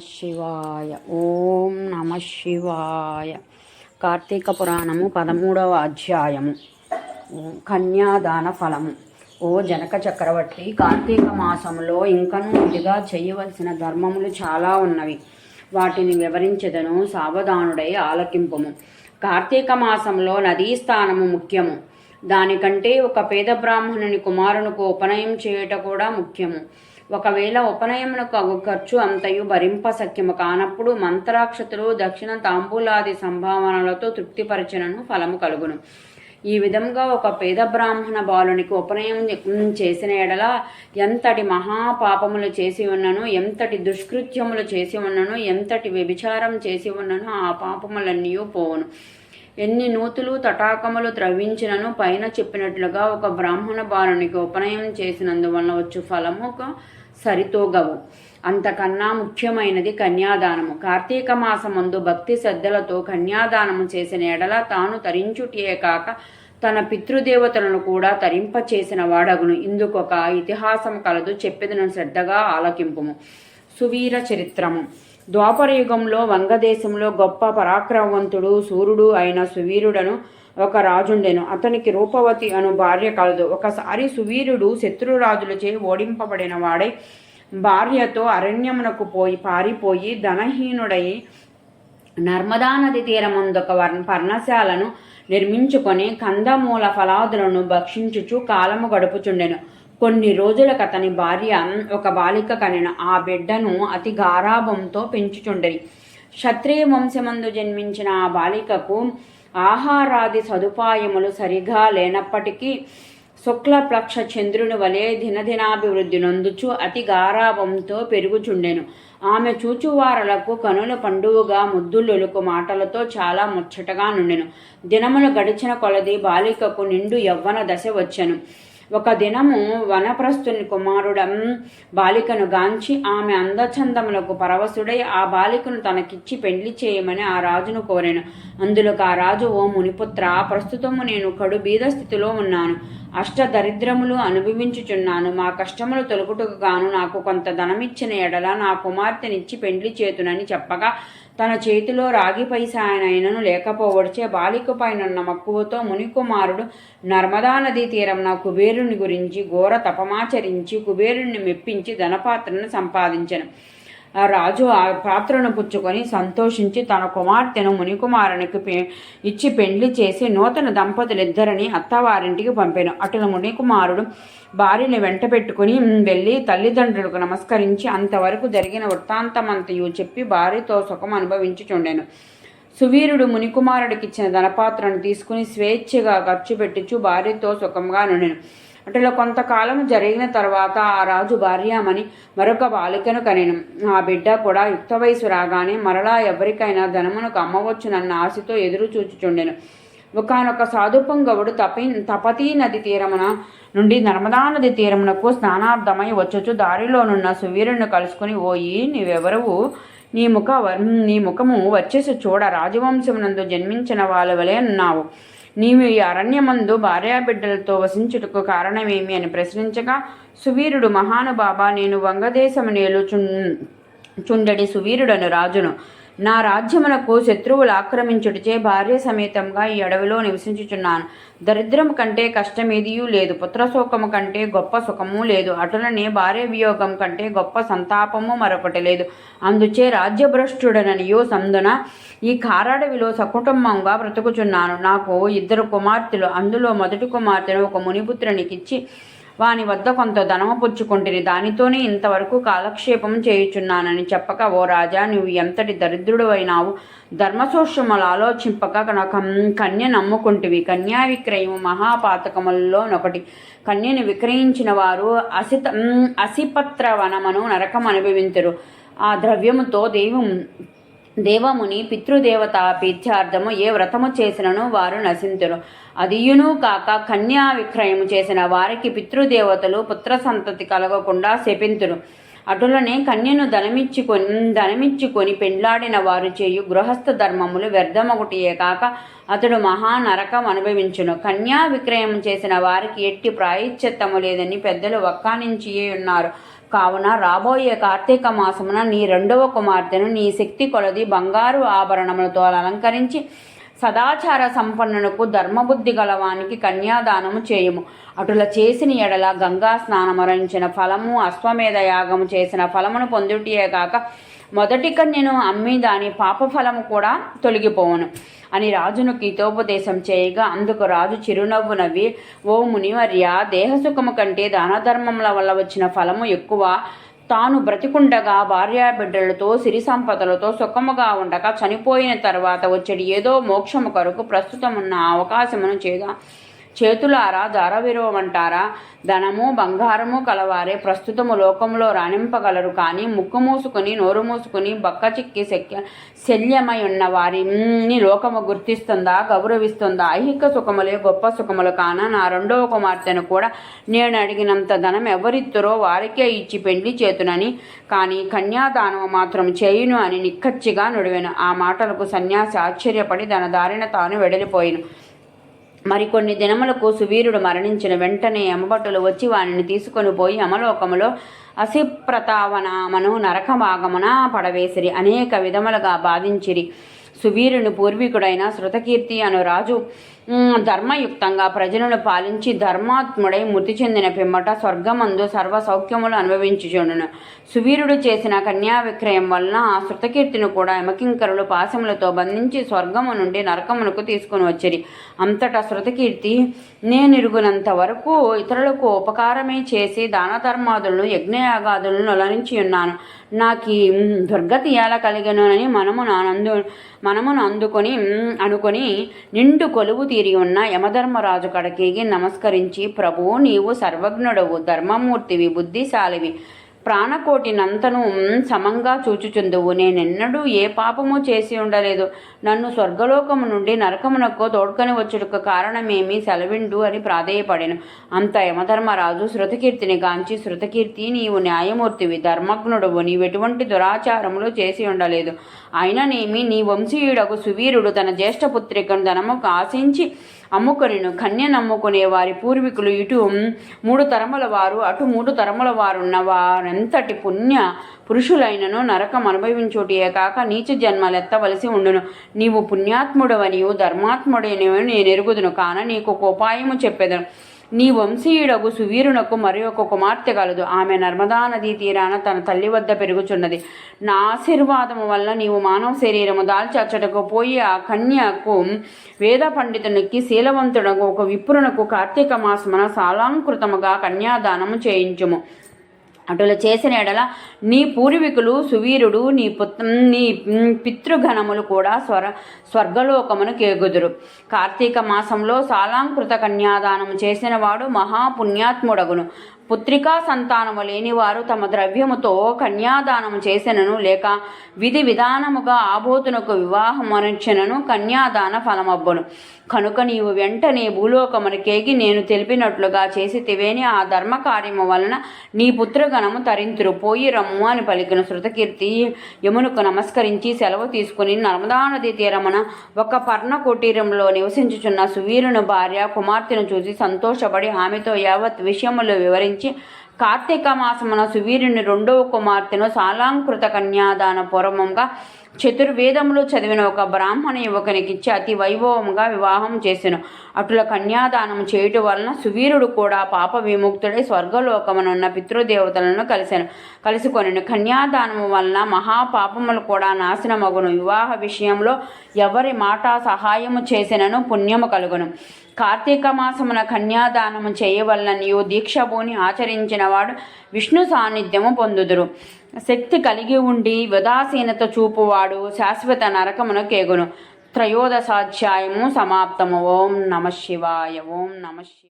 శివాయ. ఓం నమ శివాయ. కార్తీక పురాణము పదమూడవ అధ్యాయము. కన్యాదాన ఫలము. ఓ జనక చక్రవర్తి కార్తీక మాసంలో ఇంకనూ విడిగా చేయవలసిన ధర్మములు చాలా ఉన్నవి. వాటిని వివరించదను సావధానుడై ఆలకింపము. కార్తీక మాసంలో నదీ స్థానము ముఖ్యము. దానికంటే ఒక పేద బ్రాహ్మణుని కుమారునికి ఉపనయం చేయుట కూడా ముఖ్యము. ఒకవేళ ఉపనయమునకు అగు ఖర్చు అంతయు భరింప సఖ్యము కానప్పుడు మంత్రాక్షతులు దక్షిణ తాంబూలాది సంభావనలతో తృప్తిపరచనను ఫలము కలుగును. ఈ విధంగా ఒక పేద బ్రాహ్మణ బాలునికి ఉపనయం చేసిన ఎడల ఎంతటి మహాపాపములు చేసి ఉన్నను ఎంతటి దుష్కృత్యములు చేసి ఉన్నను ఎంతటి వ్యభిచారం చేసి ఉన్నను ఆ పాపములన్నీ పోవును. ఎన్ని నూతులు తటాకములు త్రవ్వించినను పైన చెప్పినట్లుగా ఒక బ్రాహ్మణ బాలునికి ఉపనయం చేసినందువలన వచ్చు ఫలము ఒక సరితోగవు. అంతకన్నా ముఖ్యమైనది కన్యాదానము. కార్తీక మాసమందు భక్తి శ్రద్ధలతో కన్యాదానము చేసిన ఎడల తాను తరించుటే కాక తన పితృదేవతలను కూడా తరింప చేసిన వాడగును. ఇందుకొక ఇతిహాసం కలదు చెప్పేదను శ్రద్ధగా ఆలకింపుము. సువీర చరిత్రము. ద్వాపరయుగంలో వంగదేశంలో గొప్ప పరాక్రమవంతుడు సూర్యుడు అయిన సువీరుడను ఒక రాజుండెను. అతనికి రూపవతి అను భార్య కలదు. ఒకసారి సువీరుడు శత్రురాజులచే ఓడింపబడిన వాడై భార్యతో అరణ్యమునకు పోయి పారిపోయి ధనహీనుడై నర్మదా నది తీరమందొక వర్ణ పర్ణశాలను నిర్మించుకొని కందమూల ఫలాదులను భక్షించుచు కాలము గడుపుచుండెను. కొన్ని రోజులకు అతని భార్య ఒక బాలిక కనిన. ఆ బిడ్డను అతి గారాభంతో పెంచుచుండెని క్షత్రియ వంశమందు జన్మించిన ఆ బాలికకు ఆహారాది సదుపాయములు సరిగా లేనప్పటికీ శుక్లపక్ష చంద్రుని వలె దినదినాభివృద్ధి నొందుచు అతి గారాభంతో పెరుగుచుండెను. ఆమె చూచువారలకు కనుల పండువుగా ముద్దులొలుకు మాటలతో చాలా ముచ్చటగా నుండెను. దినములు గడిచిన కొలది బాలికకు నిండు యవ్వన దశ వచ్చెను. ఒక దినము వనప్రస్థుని కుమారుడం బాలికను గాంచి ఆమె అందచందములకు పరవశుడై ఆ బాలికను తనకిచ్చి పెండ్లి చేయమని ఆ రాజును కోరాను. అందులోకి ఆ రాజు ఓ మునిపుత్ర ప్రస్తుతము నేను కడు బీద స్థితిలో ఉన్నాను. అష్ట దరిద్రములు అనుభవించుచున్నాను. మా కష్టములు తొలగుటకు గాను నాకు కొంత ధనమిచ్చిన ఎడల నా కుమార్తెనిచ్చి పెండ్లి చేతునని చెప్పగా తన చేతిలో రాగి పైసాయనైనను లేకపోవడిచే బాలిక పైనున్న మక్కువతో మునికుమారుడు నర్మదా నదీ తీరంన కుబేరుని గురించి ఘోర తపమాచరించి కుబేరుణ్ణి మెప్పించి ధనపాత్రను సంపాదించను. రాజు ఆ పాత్రను పుచ్చుకొని సంతోషించి తన కుమార్తెను మునికుమారునికి పె ఇచ్చి పెండ్లి చేసి నూతన దంపతులిద్దరిని అత్తవారింటికి పంపాను. అటుల మునికుమారుడు భార్యని వెంట పెట్టుకుని వెళ్ళి తల్లిదండ్రులకు నమస్కరించి అంతవరకు జరిగిన వృత్తాంతమంతయు చెప్పి భార్యతో సుఖం అనుభవించుచుండెను. సువీరుడు మునికుమారుడికిచ్చిన ధనపాత్రను తీసుకుని స్వేచ్ఛగా ఖర్చు పెట్టించు భార్యతో సుఖంగా నుండెను. అటులో కొంతకాలం జరిగిన తర్వాత ఆ రాజు భార్యామని మరొక బాలికను కనెను. ఆ బిడ్డ కూడా యుక్త వయసు రాగానే మరలా ఎవరికైనా ధనమునకు అమ్మవచ్చునన్న ఆశతో ఎదురు చూచుచుండెను. ఒకనొక సాధుపంగవుడు తపి తపతీ నది తీరమున నుండి నర్మదా నది తీరమునకు స్నానార్థమై వచ్చుచు దారిలోనున్న సువీరుని కలుసుకుని ఓయి నీవెవరవు? నీ ముఖ నీ ముఖము వచ్చేసి చూడ రాజవంశమునందు జన్మించిన వాళ్ళ వలె ఉన్నావు నీవు ఈ అరణ్యమందు భార్యాబిడ్డలతో వసించుటకు కారణమేమి అని ప్రశ్నించగా సువీరుడు మహానుభాబా నేను వంగదేశము నేలుచు చుండడి సువీరుడను రాజును నా రాజ్యమునకు శత్రువులు ఆక్రమించుటచే భార్య సమేతంగా ఈ అడవిలో నివసించుచున్నాను. దరిద్రము కంటే కష్టమేదియూ లేదు. పుత్రశోకము కంటే గొప్ప సుఖము లేదు. అటులనే భార్య వియోగం కంటే గొప్ప సంతాపము మరొకటి లేదు. అందుచే రాజ్యభ్రష్టుడననియో సందున ఈ కారాడవిలో సకుటుంబంగా బ్రతుకుచున్నాను. నాకు ఇద్దరు కుమార్తెలు. అందులో మొదటి కుమార్తెను ఒక మునిపుత్రునికిచ్చి వాని వద్ద కొంత ధనము పుచ్చుకుంటుని దానితోనే ఇంతవరకు కాలక్షేపం చేయుచున్నానని చెప్పక ఓ రాజా నువ్వు ఎంతటి దరిద్రుడు అయినావు ధర్మసూక్ష్మలు ఆలోచింపక కన్య నమ్ముకుంటివి. కన్యా విక్రయం మహాపాతకములలోనొకటి. కన్యను విక్రయించిన వారు అసిత అసిపత్ర వనమను నరకం అనుభవించరు ఆ ద్రవ్యముతో దేవు దేవముని పితృదేవత పీత్యార్థము ఏ వ్రతము చేసినను వారు నశింతురు. అదియును కాక కన్యా విక్రయము చేసిన వారికి పితృదేవతలు పుత్ర సంతతి కలగకుండా శపింతురు. అటులనే కన్యను ధనమిచ్చుకొని ధనమిచ్చుకొని పెండ్లాడిన వారు చేయు గృహస్థ ధర్మములు వ్యర్థమొకటియే కాక అతడు మహా నరకం అనుభవించును. కన్యా విక్రయం చేసిన వారికి ఎట్టి ప్రాయశ్చిత్తము లేదని పెద్దలు వక్కానించియే ఉన్నారు కావున రాబోయే కార్తీక మాసమున నీ రెండవ కుమార్తెను నీ శక్తి కొలది బంగారు ఆభరణములతో అలంకరించి సదాచార సంపన్నునకు ధర్మబుద్ధి గలవానికి కన్యాదానము చేయము. అటుల చేసిన ఎడల గంగా స్నానమరించిన ఫలము అశ్వమేధ యాగము చేసిన ఫలమును పొందుటియే కాక మొదటి కన్యను అమ్మి దాని పాపఫలము కూడా తొలగిపోవును. అని రాజును గీతోపదేశం చేయగా అందుకు రాజు చిరునవ్వు నవ్వి ఓ మునివర్య దేహసుఖము కంటే దానధర్మముల వల్ల వచ్చిన ఫలము ఎక్కువ. తాను బ్రతికుండగా భార్యాబిడ్డలతో సిరి సంపదలతో సుఖముగా ఉండగా చనిపోయిన తర్వాత వచ్చేది ఏదో మోక్షము కొరకు ప్రస్తుతం ఉన్న అవకాశమును చేదా. చేతులారా దారవిరవమంటారా ధనము బంగారము కలవారే. ప్రస్తుతము లోకంలో రాణింపగలరు కానీ ముక్కు మూసుకుని నోరు మూసుకుని బక్క చిక్కి శక్య శల్యమై ఉన్న వారిని లోకము గుర్తిస్తుందా? గౌరవిస్తుందా? ఐహిక సుఖములే గొప్ప సుఖములు కాన? నా రెండవ కుమార్తెను కూడా నేను అడిగినంత ధనం ఎవరిద్దరో వారికే ఇచ్చి పెళ్ళి చేతునని కానీ కన్యాదానము మాత్రం చేయును అని నిక్కచ్చిగా నుడివెను. ఆ మాటలకు సన్యాసి ఆశ్చర్యపడి తన దారిన తాను వెడలిపోయిను. మరికొన్ని దినములకు సువీరుడు మరణించిన వెంటనే యమభటులు వచ్చి వానిని తీసుకొని పోయి అమలోకములో అసిప్రతావనామను నరకభాగమున పడవేసిరి. అనేక విధములుగా బాధించిరి. సువీరుని పూర్వీకుడైన శృతకీర్తి అను రాజు ధర్మయుక్తంగా ప్రజలను పాలించి ధర్మాత్ముడై మృతి చెందిన పిమ్మట స్వర్గమందు సర్వ సౌఖ్యములు అనుభవించుచుండును. సువీరుడు చేసిన కన్యా విక్రయం వలన ఆ శృతకీర్తిని కూడా యమకింకరులు పాశములతో బంధించి స్వర్గము నుండి నరకమునకు తీసుకుని వచ్చిరి. అంతటా శృతకీర్తి నేనిరుగునంత వరకు ఇతరులకు ఉపకారమే చేసి దాన ధర్మాదులను యజ్ఞయాగాదులను నొలరించి ఉన్నాను. నాకు దుర్గతి ఎలా కలిగనునని మనమును నానందు మనమును అందుకొని అనుకొని నిండు కొలువు తీ ఉన్న యమధర్మరాజు కడకేగి నమస్కరించి ప్రభువు నీవు సర్వజ్ఞుడవు ధర్మమూర్తివి బుద్ధిశాలివి. ప్రాణకోటినంతను సమంగా చూచుచుందువు. నేనెన్నడూ ఏ పాపము చేసి ఉండలేదు. నన్ను స్వర్గలోకము నుండి నరకమునకు తోడ్కొని వచ్చుటకు కారణమేమి సెలవిండు అని ప్రాధేయపడెను. అంత యమధర్మరాజు శృతకీర్తిని గాంచి శృతకీర్తి నీవు న్యాయమూర్తివి ధర్మజ్ఞుడువు నీవెటువంటి దురాచారములు చేసి ఉండలేదు. అయిననేమి నీ వంశీయుడకు సువీరుడు తన జ్యేష్ఠపుత్రికను ధనముకు ఆశించి అమ్ముకొనిను. కన్య నమ్ముకునే వారి పూర్వీకులు ఇటు మూడు తరముల వారు అటు మూడు తరముల వారున్న వారెంతటి పుణ్య పురుషులైనను నరకం అనుభవించుటియే కాక నీచ జన్మలెత్తవలసి ఉండును. నీవు పుణ్యాత్ముడవనియు ధర్మాత్ముడనియు నేను ఎరుగుదును. కాన నీకు ఒక ఉపాయము చెప్పేదను. నీ వంశీయుడగు సువీరునకు మరి ఒక కుమార్తె కలదు. ఆమె నర్మదా నదీ తీరాన తన తల్లి వద్ద పెరుగుచున్నది. నా ఆశీర్వాదము వల్ల నీవు మానవ శరీరము దాల్చచ్చటకు పోయి ఆ కన్యకు వేద పండితునికి శీలవంతుడకు ఒక విప్రునకు కార్తీక మాసమున సాలాంకృతముగా కన్యాదానము చేయించుము. అటుల చేసిన ఎడల నీ పూర్వీకులు సువీరుడు నీ పుత్ నీ పితృగణములు కూడా స్వర స్వర్గలోకమును కేగుదురు కార్తీక మాసంలో సాలాంకృత కన్యాదానము చేసినవాడు మహాపుణ్యాత్ముడగును. పుత్రికా సంతానము లేనివారు తమ ద్రవ్యముతో కన్యాదానము చేసినను లేక విధి విధానముగా ఆబోతునకు వివాహమనిచ్చినను కన్యాదాన ఫలమబ్బును. కనుక నీవు వెంటనే భూలోకమునకేగి నేను తెలిపినట్లుగా చేసి తివేని ఆ ధర్మ కార్యము వలన నీ పుత్రగణము తరింతురు. పోయి రమ్ము అని పలికిన శృతకీర్తి యమునకు నమస్కరించి సెలవు తీసుకుని నర్మదా నది తీరమున ఒక పర్ణ కుటీరంలో నివసించుచున్న సువీరుని భార్య కుమార్తెను చూసి సంతోషపడి ఆమెతో యావత్ విషయములు వివరించి కార్తీక మాసమున సువీరుని రెండవ కుమార్తెను సాలాంకృత కన్యాదాన పూర్వంగా చతుర్వేదములు చదివిన ఒక బ్రాహ్మణ యువకునికిచ్చి అతి వైభవంగా వివాహం చేసెను. అటుల కన్యాదానం చేయుట వలన సువీరుడు కూడా పాప విముక్తుడై స్వర్గలోకమునున్న పితృదేవతలను కలిశాను కలుసుకొనను. కన్యాదానము వలన మహాపాపములు కూడా నాశనమగును. వివాహ విషయంలో ఎవరి మాట సహాయము చేసినను పుణ్యము కలుగును. కార్తీక మాసమున కన్యాదానము చేయవలననియు దీక్షభూని ఆచరించినవాడు విష్ణు సాన్నిధ్యము పొందుదురు. శక్తి కలిగి ఉండి ఉదాసీనత చూపువాడు శాశ్వత నరకమున కేగును. త్రయోదశాధ్యాయము సమాప్తము. ఓం నమ శివాయ. ఓం నమ